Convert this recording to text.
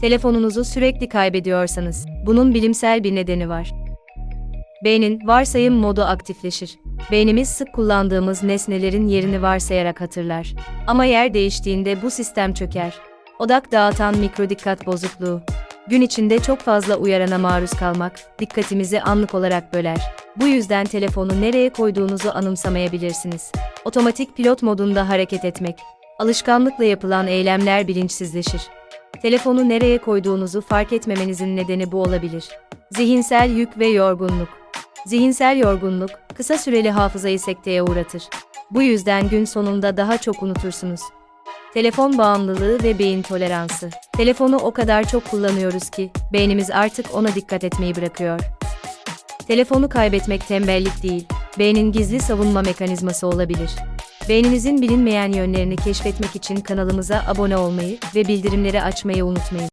Telefonunuzu sürekli kaybediyorsanız, bunun bilimsel bir nedeni var. Beynin varsayım modu aktifleşir. Beynimiz sık kullandığımız nesnelerin yerini varsayarak hatırlar. Ama yer değiştiğinde bu sistem çöker. Odak dağıtan mikrodikkat bozukluğu. Gün içinde çok fazla uyarana maruz kalmak, dikkatimizi anlık olarak böler. Bu yüzden telefonu nereye koyduğunuzu anımsamayabilirsiniz. Otomatik pilot modunda hareket etmek. Alışkanlıkla yapılan eylemler bilinçsizleşir. Telefonu nereye koyduğunuzu fark etmemenizin nedeni bu olabilir. Zihinsel yük ve yorgunluk. Zihinsel yorgunluk, kısa süreli hafızayı sekteye uğratır. Bu yüzden gün sonunda daha çok unutursunuz. Telefon bağımlılığı ve beyin toleransı. Telefonu o kadar çok kullanıyoruz ki, beynimiz artık ona dikkat etmeyi bırakıyor. Telefonu kaybetmek tembellik değil, beynin gizli savunma mekanizması olabilir. Beyninizin bilinmeyen yönlerini keşfetmek için kanalımıza abone olmayı ve bildirimleri açmayı unutmayın.